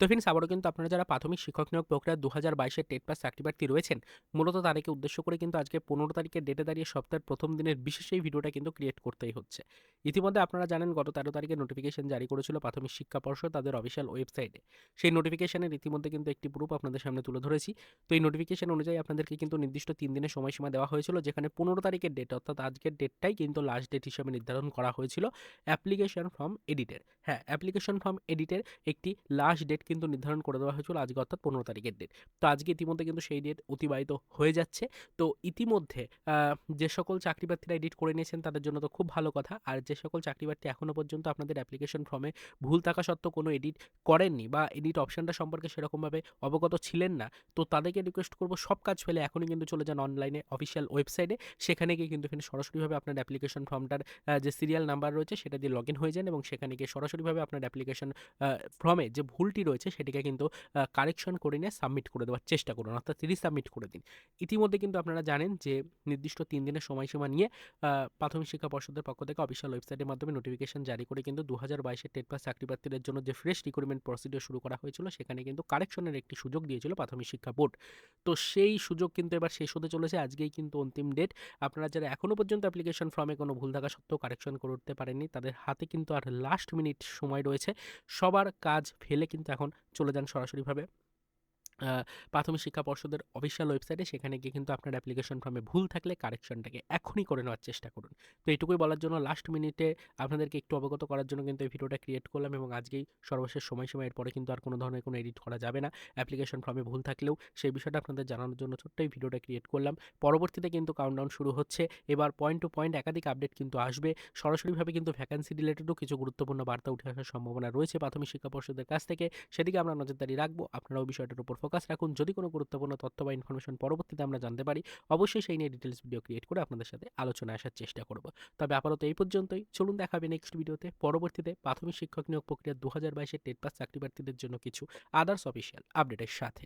তো ফ্রেন্ডস আবারও কিন্তু আপনারা যারা প্রাথমিক শিক্ষক নিয়োগ প্রক্রিয়া দু হাজার বাইশের টেট পাস চাকরি প্রার্থী রয়েছেন, মূলত তাদেরকে উদ্দেশ্য করে কিন্তু আজকে পনেরো তারিখের ডেটে দাঁড়িয়ে সপ্তাহের প্রথম দিনের বিশেষ এই ভিডিওটা কিন্তু ক্রিয়েট করতেই হচ্ছে। ইতিমধ্যে আপনারা জানেন, গত তেরো তারিখে নোটিফিকেশন জারি করেছিল প্রাথমিক শিক্ষা পর্ষদ তাদের অফিসিয়াল ওয়েবসাইটে সেই নোটিফিকেশনের ইতিমধ্যে কিন্তু একটি প্রুফ আপনাদের সামনে তুলে ধরেছি। তো এই নোটিফিকেশন অনুযায়ী আপনাদেরকে কিন্তু নির্দিষ্ট তিন দিনের সময়সীমা দেওয়া হয়েছিল, যেখানে পনেরো তারিখের ডেট অর্থাৎ আজকের ডেটটাই কিন্তু লাস্ট ডেট হিসেবে নির্ধারণ করা হয়েছিল। অ্যাপ্লিকেশন ফর্ম এডিটের হ্যাঁ অ্যাপ্লিকেশন ফর্ম এডিটের একটি লাস্ট ডেট কিন্তু নির্ধারণ করে দেওয়া হয়েছিল আজকে অর্থাৎ পনেরো তারিখের ডেট তো আজকে ইতিমধ্যে কিন্তু সেই ডেট অতিবাহিত হয়ে যাচ্ছে। তো ইতিমধ্যে যে সকল চাকরি প্রার্থীরা এডিট করে নিয়েছেন তাদের জন্য তো খুব ভালো কথা। আর যে সকল চাকরি প্রার্থী এখনও পর্যন্ত আপনাদের অ্যাপ্লিকেশন ফর্মে ভুল থাকা সত্ত্বেও কোনো এডিট করেননি বা এডিট অপশানটা সম্পর্কে সেরকমভাবে অবগত ছিলেন না, তো তাদেরকে রিকোয়েস্ট করব সব কাজ ফেলে এখনই কিন্তু চলে যান অনলাইনে অফিসিয়াল ওয়েবসাইটে সেখানে গিয়ে কিন্তু এখানে সরাসরিভাবে আপনার অ্যাপ্লিকেশন ফর্মটার যে সিরিয়াল নাম্বার রয়েছে সেটা দিয়ে লগ ইন হয়ে যান এবং সেখানে গিয়ে সরাসরিভাবে আপনার অ্যাপ্লিকেশন ফর্মে যে ভুলটি রয়েছে সেটিকে কিন্তু কারেকশন করে নিয়ে সাবমিট করে দেওয়ার চেষ্টা করুন, অর্থাৎ রিসাবমিট করে দিন। ইতিমধ্যে কিন্তু আপনারা জানেন যে, নির্দিষ্ট তিন দিনের সময়সীমা নিয়ে প্রাথমিক শিক্ষা পর্ষদের পক্ষ থেকে অফিসিয়াল ওয়েবসাইটের মাধ্যমে নোটিফিকেশন জারি করে কিন্তু দু হাজার বাইশের টেট পাস চাকরি প্রার্থীদের জন্য যে ফ্রেশ রিক্রুটমেন্ট প্রসিডিওর শুরু করা হয়েছিল, সেখানে কিন্তু কারেকশনের একটি সুযোগ দিয়েছিল প্রাথমিক শিক্ষা বোর্ড। তো সেই সুযোগ কিন্তু এবার শেষ হতে চলেছে, আজকেই কিন্তু অন্তিম ডেট আপনারা যারা এখনও পর্যন্ত অ্যাপ্লিকেশন ফর্মে কোনো ভুল থাকা সত্ত্বেও কারেকশন করতে পারেননি, তাদের হাতে কিন্তু আর লাস্ট মিনিট সময় রয়েছে। সবার কাজ ফেলে কিন্তু এখন চলে যান সরাসরিভাবে। প্রাথমিক শিক্ষা পর্ষদের অফিসিয়াল ওয়েবসাইটে সেখানে গিয়ে কিন্তু আপনার অ্যাপ্লিকেশন ফর্মে ভুল থাকলে কারেকশনটাকে এখনই করে নেওয়ার চেষ্টা করুন। তো এইটুকুই বলার জন্য লাস্ট মিনিটে আপনাদেরকে একটু অবগত করার জন্য কিন্তু এই ভিডিওটা ক্রিয়েট করলাম এবং আজকেই সর্বশেষ সময়সীমা এরপরে কিন্তু আর কোনো ধরনের কোনো এডিট করা যাবে না। অ্যাপ্লিকেশন ফর্মে ভুল থাকলেও সেই বিষয়টা আপনাদের জানানোর জন্য ছোট্ট এই ভিডিওটা ক্রিয়েট করলাম। পরবর্তীতে কিন্তু কাউন্টডাউন শুরু হচ্ছে। এবার পয়েন্ট টু পয়েন্ট একাধিক আপডেট কিন্তু আসবে। সরাসরিভাবে কিন্তু ভ্যাকান্সি রিলেটেডও কিছু গুরুত্বপূর্ণ বার্তা উঠে আসার সম্ভাবনা রয়েছে প্রাথমিক শিক্ষা পর্ষদের কাছ থেকে। সেদিকে আমরা নজরদারি রাখব। আপনারাও বিষয়টার উপর ফোকাস রাখুন। যদি কোনো গুরুত্বপূর্ণ তথ্য বা ইনফরমেশন পরবর্তীতে আমরা জানতে পারি, অবশ্যই সেই নিয়ে ডিটেলস ভিডিও ক্রিয়েট করে আপনাদের সাথে আলোচনা আসার চেষ্টা করব। তবে আপাতত এই পর্যন্তই। চলুন দেখাবে নেক্সট ভিডিওতে পরবর্তীতে প্রাথমিক শিক্ষক নিয়োগ প্রক্রিয়া দু হাজার বাইশের টেট পাস চাকরি প্রার্থীদের জন্য কিছু আদার্স অফিসিয়াল আপডেটের সাথে।